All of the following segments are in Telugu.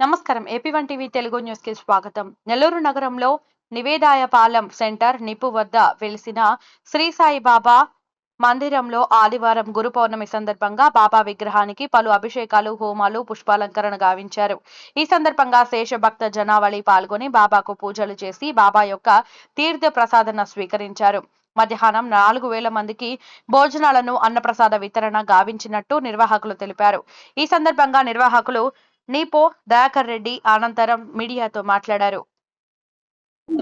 నమస్కారం. ఏపీ వన్ టీవీ తెలుగు న్యూస్కి స్వాగతం. నెల్లూరు నగరంలో నివేదాయపాలెం సెంటర్ నిపు వద్ద వెలిసిన శ్రీ సాయి బాబా మందిరంలో ఆదివారం గురు పౌర్ణమి సందర్భంగా బాబా విగ్రహానికి పలు అభిషేకాలు హోమాలు పుష్పాలంకరణ గావించారు. ఈ సందర్భంగా శేష భక్త జనావళి పాల్గొని బాబాకు పూజలు చేసి బాబా యొక్క తీర్థ ప్రసాదన స్వీకరించారు. మధ్యాహ్నం నాలుగు వేల మందికి భోజనాలను అన్నప్రసాద వితరణ గావించినట్టు నిర్వాహకులు తెలిపారు. ఈ సందర్భంగా నిర్వాహకులు నీపో దయాకర్ రెడ్డి అనంతరం మీడియాతో మాట్లాడారు.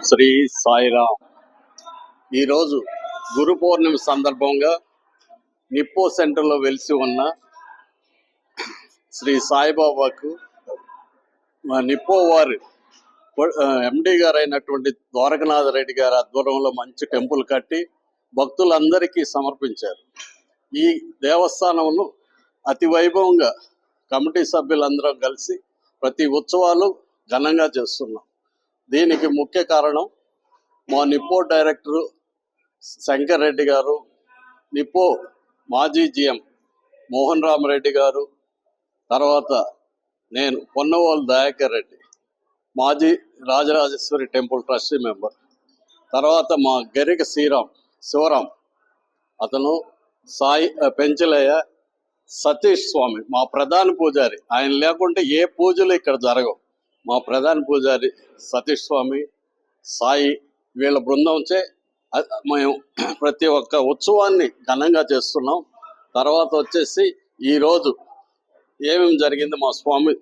శ్రీ సాయిరామ్ ఈరోజు గురు పౌర్ణమి సందర్భంగా నిప్పో సెంటర్లో వెలిసి ఉన్న శ్రీ సాయిబాబాకు మా నిప్పో వారు ఎండి గారు అయినటువంటి ద్వారకనాథ రెడ్డి గారి ఆధ్వర్యంలో మంచి టెంపుల్ కట్టి భక్తులందరికీ సమర్పించారు. ఈ దేవస్థానంలో అతి వైభవంగా కమిటీ సభ్యులందరం కలిసి ప్రతి ఉత్సవాలు ఘనంగా చేస్తున్నాం. దీనికి ముఖ్య కారణం మా నిప్పో డైరెక్టరు శంకర్ రెడ్డి గారు నిప్పో మాజీ జిఎం మోహన్ రామరెడ్డి గారు తర్వాత నేను పొన్నవాళ్ళు దయాకర్ రెడ్డి మాజీ రాజరాజేశ్వరి టెంపుల్ ట్రస్టీ మెంబర్ తర్వాత మా గరిక శ్రీరామ్ శివరాం అతను సాయి పెంచలయ్య సతీష్ స్వామి మా ప్రధాన పూజారి. ఆయన లేకుంటే ఏ పూజలు ఇక్కడ జరగవు. మా ప్రధాన పూజారి సతీష్ స్వామి సాయి వీళ్ళ బృందంచే మేము ప్రతి ఒక్క ఉత్సవాన్ని ఘనంగా చేస్తున్నాం. తర్వాత వచ్చేసి ఈరోజు ఏమేమి జరిగింది మా స్వామి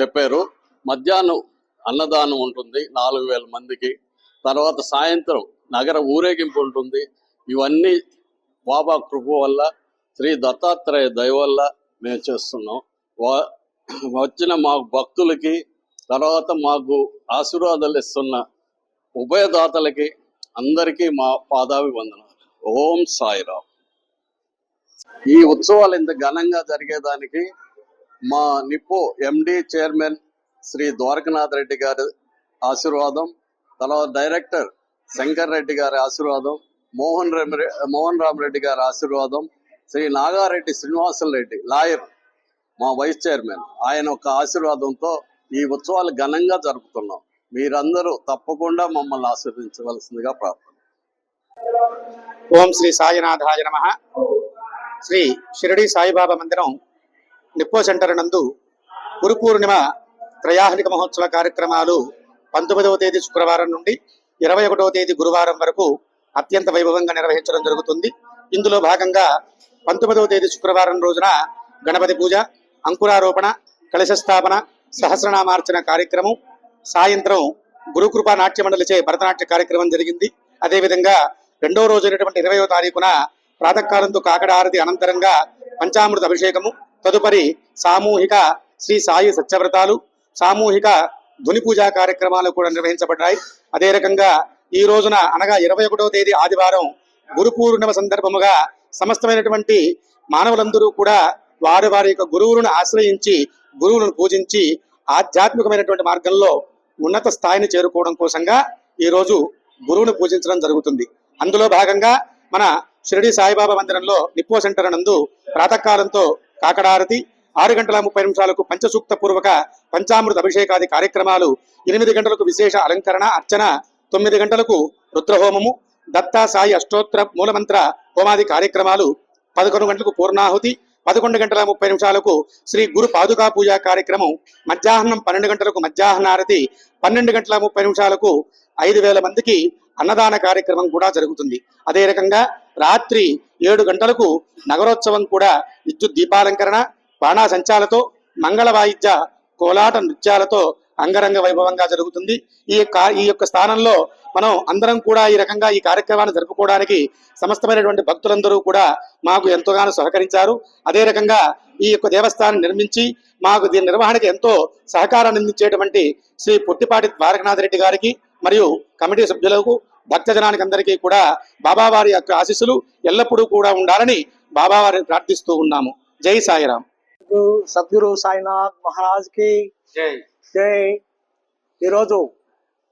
చెప్పారు. మధ్యాహ్నం అన్నదానం ఉంటుంది నాలుగు వేల మందికి. తర్వాత సాయంత్రం నగర ఊరేగింపు ఉంటుంది. ఇవన్నీ బాబా కృప వల్ల శ్రీ దత్తాత్రేయ దయవల్ల మేము చేస్తున్నాం. వా- వచ్చిన మా భక్తులకి తర్వాత మాకు ఆశీర్వాదాలు ఇస్తున్న ఉభయదాతలకి అందరికీ మా పాదాభివందనాలు ఓం సాయిరామ్. ఈ ఉత్సవాలు ఇంత ఘనంగా జరిగేదానికి మా Nippo MD chairman Shri Dwarakanath Reddy గారి ఆశీర్వాదం తర్వాత డైరెక్టర్ శంకర్ రెడ్డి గారి ఆశీర్వాదం మోహన్ రెడ్డి మోహన్ రామ్ రెడ్డి గారి ఆశీర్వాదం శ్రీ నాగారెడ్డి శ్రీనివాసులు రెడ్డి లాయర్ మా వైస్ చైర్మన్. ఆయన ఒక ఆశీర్వాదంతో ఈ ఉత్సవాలు ఘనంగా జరుపుతున్నాం. మీరందరూ తప్పకుండా మమ్మల్ని ఆశీర్వదించవలసిందిగా ప్రార్థన. ఓం శ్రీ సాయినాథాయ నమ. శ్రీ షిరడి సాయిబాబా మందిరం నిప్పో సెంటర్ నందు గురు పూర్ణిమ త్రయాహనిక మహోత్సవ కార్యక్రమాలు పంతొమ్మిదవ తేదీ శుక్రవారం నుండి ఇరవై ఒకటవ తేదీ గురువారం వరకు అత్యంత వైభవంగా నిర్వహించడం జరుగుతుంది. ఇందులో భాగంగా పంతొమ్మిదవ తేదీ శుక్రవారం రోజున గణపతి పూజ అంకురారోపణ కలశస్థాపన సహస్రనామార్చన కార్యక్రమం సాయంత్రం గురుకృపా నాట్య మండలిచే భరతనాట్య కార్యక్రమం జరిగింది. అదేవిధంగా రెండో రోజు అయినటువంటి ఇరవయో తారీఖున ప్రాతకాలంతో కాకడారతి అనంతరంగా పంచామృత అభిషేకము తదుపరి సామూహిక శ్రీ సాయి సత్యవ్రతాలు సామూహిక ధ్వని పూజా కార్యక్రమాలు కూడా నిర్వహించబడ్డాయి. అదే రకంగా ఈ రోజున అనగా ఇరవై ఒకటవ తేదీ ఆదివారం గురు పూర్ణిమ సందర్భముగా సమస్తమైనటువంటి మానవులందరూ కూడా వారి వారి యొక్క గురువులను ఆశ్రయించి గురువులను పూజించి ఆధ్యాత్మికమైనటువంటి మార్గంలో ఉన్నత స్థాయిని చేరుకోవడం కోసంగా ఈ రోజు గురువును పూజించడం జరుగుతుంది. అందులో భాగంగా మన షిరిడి సాయిబాబా మందిరంలో నిప్పో సెంటర్ నందు ప్రాతకాలంతో కాకడారతి ఆరు గంటల ముప్పై నిమిషాలకు పంచసూక్త పూర్వక పంచామృత అభిషేకాది కార్యక్రమాలు ఎనిమిది గంటలకు విశేష అలంకరణ అర్చన తొమ్మిది గంటలకు రుద్రహోమము దత్తా సాయి అష్టోత్తర మూలమంత్ర హోమాది కార్యక్రమాలు పదకొండు గంటలకు పూర్ణాహుతి పదకొండు గంటల ముప్పై నిమిషాలకు శ్రీ గురు పాదుకా పూజ కార్యక్రమం మధ్యాహ్నం పన్నెండు గంటలకు మధ్యాహ్నారతి పన్నెండు గంటల ముప్పై నిమిషాలకు ఐదు వేల మందికి అన్నదాన కార్యక్రమం కూడా జరుగుతుంది. అదే రకంగా రాత్రి ఏడు గంటలకు నగరోత్సవం కూడా విద్యుత్ దీపాలంకరణ బాణాసంచాలతో మంగళ వాయిద్య కోలాట నృత్యాలతో అంగరంగ వైభవంగా జరుగుతుంది. ఈ కా ఈ యొక్క స్థానంలో మనం అందరం కూడా ఈ రకంగా ఈ కార్యక్రమాన్ని జరుపుకోవడానికి సమస్తమైనటువంటి భక్తులందరూ కూడా మాకు ఎంతోగానో సహకరించారు. అదే రకంగా ఈ యొక్క దేవస్థానం నిర్మించి మాకు దీని నిర్వహణకి ఎంతో సహకారాన్ని అందించేటువంటి శ్రీ పుట్టిపాటి ద్వారకనాథ రెడ్డి గారికి మరియు కమిటీ సభ్యులకు భక్తజనానికి అందరికీ కూడా బాబావారి యొక్క ఆశీస్సులు ఎల్లప్పుడూ కూడా ఉండాలని బాబావారిని ప్రార్థిస్తూ ఉన్నాము. జై సాయిరాం గురు సద్గురు సాయినాథ్ మహారాజ్కి జై. జై ఈరోజు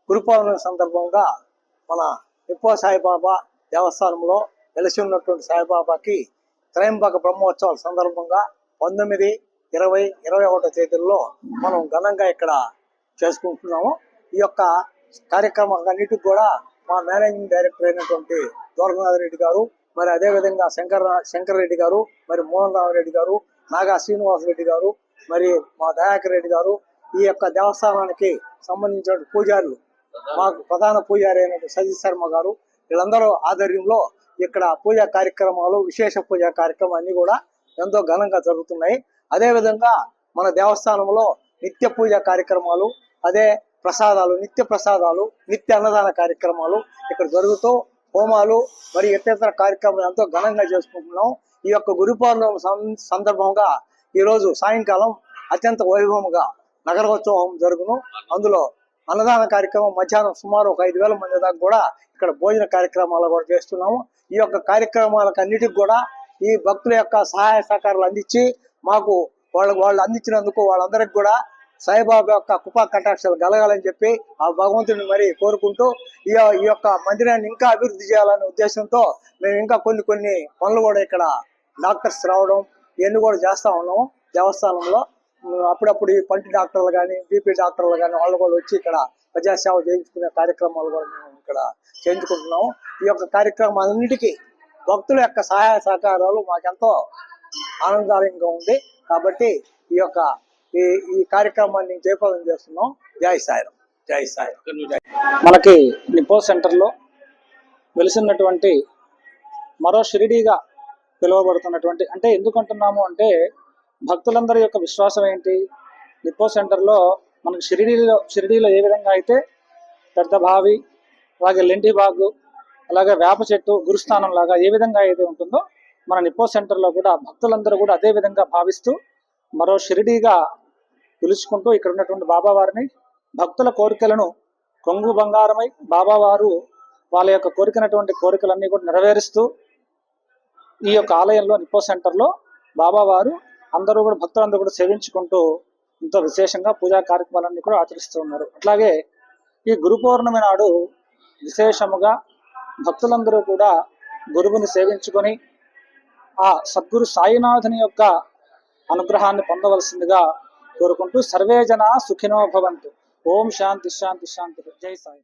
గురు పౌర్ణమి సందర్భంగా మన నిప్పో సాయిబాబా దేవస్థానంలో వెలిసి ఉన్నటువంటి సాయిబాబాకి త్రయంబక బ్రహ్మోత్సవాల సందర్భంగా పంతొమ్మిది ఇరవై ఇరవై ఒకటో తేదీల్లో మనం ఘనంగా ఇక్కడ చేసుకుంటున్నాము. ఈ యొక్క కార్యక్రమాలన్నిటికి కూడా మా మేనేజింగ్ డైరెక్టర్ అయినటువంటి దూరనాథ్ రెడ్డి గారు మరి అదే విధంగా శంకర్ శంకర్ రెడ్డి గారు మరి మోహన్ రావు రెడ్డి గారు నాగా శ్రీనివాస్ రెడ్డి గారు మరి మా దయాకర్ రెడ్డి గారు ఈ యొక్క దేవస్థానానికి సంబంధించిన పూజారులు. మాకు ప్రధాన పూజారి అయినటువంటి సతీష్ శర్మ గారు వీళ్ళందరూ ఆధ్వర్యంలో ఇక్కడ పూజా కార్యక్రమాలు విశేష పూజా కార్యక్రమాలు అన్ని కూడా ఎంతో ఘనంగా జరుగుతున్నాయి. అదే విధంగా మన దేవస్థానంలో నిత్య పూజా కార్యక్రమాలు అదే ప్రసాదాలు నిత్య ప్రసాదాలు నిత్య అన్నదాన కార్యక్రమాలు ఇక్కడ జరుగుతూ హోమాలు మరి ఇతర కార్యక్రమాలు ఎంతో ఘనంగా చేసుకుంటున్నాం. ఈ యొక్క గురు పౌర్ణమి సందర్భంగా ఈ రోజు సాయంకాలం అత్యంత వైభవంగా నగరోత్సవం జరుగును. అందులో అన్నదాన కార్యక్రమం మధ్యాహ్నం సుమారు ఒక ఐదు వేల మంది దాకా కూడా ఇక్కడ భోజన కార్యక్రమాలు కూడా చేస్తున్నాము. ఈ యొక్క కార్యక్రమాలకు అన్నిటికి కూడా ఈ భక్తుల యొక్క సహాయ సహకారాలు అందించి మాకు వాళ్ళు వాళ్ళు అందించినందుకు వాళ్ళందరికి కూడా సాయిబాబా యొక్క కృపా కటాక్షాలు కలగాలని చెప్పి ఆ భగవంతుని మరి కోరుకుంటూ ఈ ఈ యొక్క మందిరాన్ని ఇంకా అభివృద్ధి చేయాలనే ఉద్దేశంతో మేము ఇంకా కొన్ని కొన్ని పనులు కూడా ఇక్కడ డాక్టర్స్ రావడం ఇవన్నీ కూడా చేస్తా ఉన్నాము దేవస్థానంలో. అప్పుడప్పుడు ఈ పంటి డాక్టర్లు కానీ బీపీ డాక్టర్లు కానీ వాళ్ళు కూడా వచ్చి ఇక్కడ ప్రజాసేవ చేయించుకునే కార్యక్రమాలు కూడా మేము ఇక్కడ చేయించుకుంటున్నాము. ఈ యొక్క కార్యక్రమాలన్నిటికీ భక్తుల యొక్క సహాయ సహకారాలు మాకెంతో ఆనందదాయకంగా ఉంది. కాబట్టి ఈ యొక్క ఈ ఈ కార్యక్రమాన్ని జయప్రదం చేస్తున్నాం. జై సాయిరాం జై సాయిరాం మనకి నిపో సెంటర్లో వెలిసినటువంటి మరో షిరిడీగా పిలువబడుతున్నటువంటి అంటే ఎందుకు అంటున్నాము అంటే భక్తులందరి యొక్క విశ్వాసం ఏంటి? నిపో సెంటర్లో మనకి షిరిడీలో షిరిడీలో ఏ విధంగా అయితే పెద్ద బావి అలాగే లెండి బాగు అలాగే వేప చెట్టు గురుస్థానం లాగా ఏ విధంగా అయితే ఉంటుందో మన నిపో సెంటర్లో కూడా భక్తులందరూ కూడా అదే విధంగా భావిస్తూ మరో షిరిడీగా పిలుచుకుంటూ ఇక్కడ ఉన్నటువంటి బాబావారిని భక్తుల కోరికలను కొంగు బంగారమై బాబావారు వాళ్ళ యొక్క కోరికనటువంటి కోరికలన్నీ కూడా నెరవేరుస్తూ ఈ యొక్క ఆలయంలో నిప్పో సెంటర్లో బాబావారు అందరూ కూడా భక్తులందరూ కూడా సేవించుకుంటూ ఎంతో విశేషంగా పూజా కార్యక్రమాలన్నీ కూడా ఆచరిస్తూ ఉన్నారు. అట్లాగే ఈ గురు పౌర్ణమి నాడు విశేషముగా భక్తులందరూ కూడా గురువుని సేవించుకొని ఆ సద్గురు సాయినాథుని యొక్క అనుగ్రహాన్ని పొందవలసిందిగా కోరుకుంటూ సర్వే జన సుఖినో భవంతు. ఓం శాంతి శాంతి శాంతి. జై సాయి.